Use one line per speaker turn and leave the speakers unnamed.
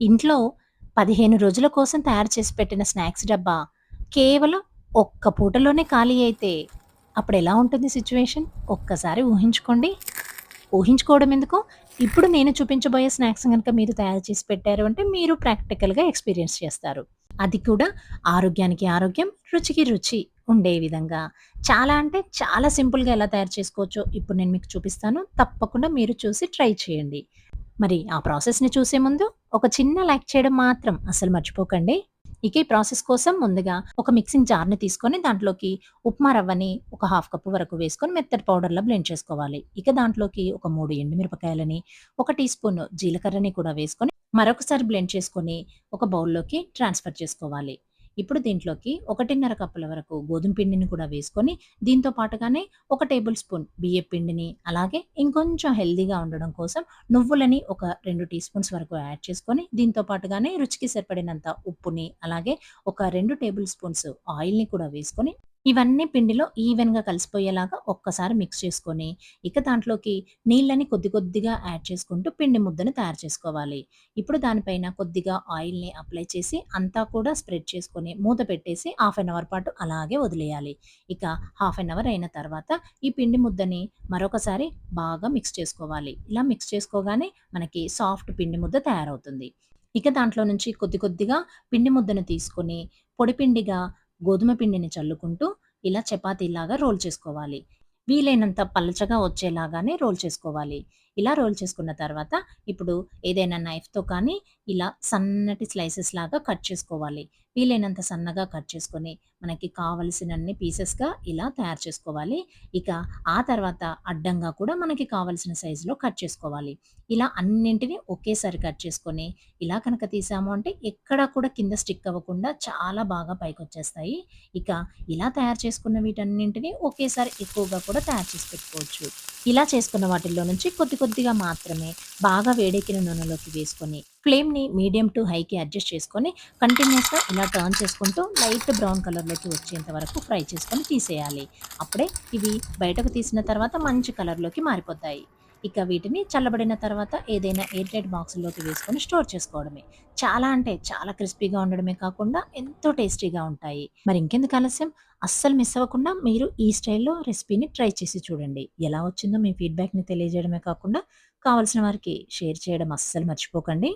ఇంట్లో 15 రోజుల కోసం తయారు చేసి పెట్టిన స్నాక్స్ డబ్బా కేవలం ఒక్క పూటలోనే ఖాళీ అయితే అప్పుడు ఎలా ఉంటుంది సిచ్యువేషన్ ఒక్కసారి ఊహించుకోండి. ఊహించుకోవడం ఎందుకు, ఇప్పుడు నేను చూపించబోయే స్నాక్స్ కనుక మీరు తయారు చేసి పెట్టారు అంటే మీరు ప్రాక్టికల్‌గా ఎక్స్‌పీరియన్స్ చేస్తారు. అది కూడా ఆరోగ్యానికి ఆరోగ్యం, రుచికి రుచి ఉండే విధంగా చాలా అంటే చాలా సింపుల్‌గా ఎలా తయారు చేసుకోవచ్చో ఇప్పుడు నేను మీకు చూపిస్తాను. తప్పకుండా మీరు చూసి ట్రై చేయండి. మరి ఆ ప్రాసెస్‌ని చూసే ముందు ఒక చిన్న లైక్ చేయడం మాత్రం అసలు మర్చిపోకండి. ఇక ఈ ప్రాసెస్ కోసం ముందుగా ఒక మిక్సింగ్ జార్‌ని తీసుకొని దాంట్లోకి ఉప్మా రవ్వని ఒక హాఫ్ కప్ వరకు వేసుకొని మెత్తటి పౌడర్‌లా బ్లెండ్ చేసుకోవాలి. ఇక దాంట్లోకి ఒక మూడు ఎండుమిరపకాయలని, ఒక టీ స్పూన్ జీలకర్రని కూడా వేసుకొని మరొకసారి బ్లెండ్ చేసుకొని ఒక బౌల్‌లోకి ట్రాన్స్‌ఫర్ చేసుకోవాలి. ఇప్పుడు దీంట్లోకి 1:30 కప్పుల వరకు గోధుమ పిండిని కూడా వేసుకొని దీంతో పాటుగానే ఒక టేబుల్ స్పూన్ బియ్య పిండిని, అలాగే ఇంకొంచెం హెల్దీగా ఉండడం కోసం నువ్వులని ఒక రెండు టీ స్పూన్స్ వరకు యాడ్ చేసుకొని దీంతో పాటుగానే రుచికి సరిపడినంత ఉప్పుని, అలాగే ఒక రెండు టేబుల్ స్పూన్స్ ఆయిల్‌ని కూడా వేసుకొని ఇవన్నీ పిండిలో ఈవెన్‌గా కలిసిపోయేలాగా ఒక్కసారి మిక్స్ చేసుకొని, ఇక దాంట్లోకి నీళ్ళని కొద్ది కొద్దిగా యాడ్ చేసుకుంటూ పిండి ముద్దను తయారు చేసుకోవాలి. ఇప్పుడు దానిపైన కొద్దిగా ఆయిల్‌ని అప్లై చేసి అంతా కూడా స్ప్రెడ్ చేసుకొని మూత పెట్టేసి హాఫ్ అన్ అవర్ పాటు అలాగే వదిలేయాలి. ఇక హాఫ్ అన్ అవర్ అయిన తర్వాత ఈ పిండి ముద్దని మరొకసారి బాగా మిక్స్ చేసుకోవాలి. ఇలా మిక్స్ చేసుకోగానే మనకి సాఫ్ట్ పిండి ముద్ద తయారవుతుంది. ఇక దాంట్లో నుంచి కొద్ది కొద్దిగా పిండి ముద్దను తీసుకొని పొడి పిండిగా గోధుమ పిండిని చల్లుకుంటూ ఇలా చపాతీలాగా రోల్ చేసుకోవాలి. వీలైనంత పలచగా వచ్చేలాగానే రోల్ చేసుకోవాలి. ఇలా రోల్ చేసుకున్న తర్వాత ఇప్పుడు ఏదైనా నైఫ్‌తో కానీ ఇలా సన్నటి స్లైసెస్ లాగా కట్ చేసుకోవాలి. వీలైనంత సన్నగా కట్ చేసుకొని మనకి కావలసినన్ని పీసెస్‌గా ఇలా తయారు చేసుకోవాలి. ఇక ఆ తర్వాత అడ్డంగా కూడా మనకి కావాల్సిన సైజులో కట్ చేసుకోవాలి. ఇలా అన్నింటిని ఒకేసారి కట్ చేసుకొని ఇలా కనుక తీసాము అంటే ఎక్కడా కూడా కింద స్టిక్ అవ్వకుండా చాలా బాగా పైకొచ్చేస్తాయి. ఇక ఇలా తయారు చేసుకున్న వీటన్నింటిని ఒకేసారి ఎక్కువగా కూడా తయారు చేసి పెట్టుకోవచ్చు. ఇలా చేసుకున్న వాటిల్లో నుంచి కొద్ది కొద్ది కొద్దిగా మాత్రమే బాగా వేడెక్కిన నూనెలోకి వేసుకొని ఫ్లేమ్‌ని మీడియం టు హైకి అడ్జస్ట్ చేసుకొని కంటిన్యూస్గా ఇలా టర్న్ చేసుకుంటూ లైట్ బ్రౌన్ కలర్‌లోకి వచ్చేంత వరకు ఫ్రై చేసుకొని తీసేయాలి. అప్పుడే ఇవి బయటకు తీసిన తర్వాత మంచి కలర్‌లోకి మారిపోతాయి. ఇక వీటిని చల్లబడిన తర్వాత ఏదైనా ఎయిర్ టైట్ బాక్సుల్లోకి వేసుకొని స్టోర్ చేసుకోవడమే. చాలా అంటే చాలా క్రిస్పీగా ఉండడమే కాకుండా ఎంతో టేస్టీగా ఉంటాయి. మరి ఇంకెందుకు ఆలస్యం అస్సలు మిస్ అవ్వకుండా మీరు ఈ స్టైల్‌లో రెసిపీని ట్రై చేసి చూడండి. ఎలా వచ్చిందో మీ ఫీడ్‌బ్యాక్‌ని తెలియజేయడమే కాకుండా కావాల్సిన వారికి షేర్ చేయడం అస్సలు మర్చిపోకండి.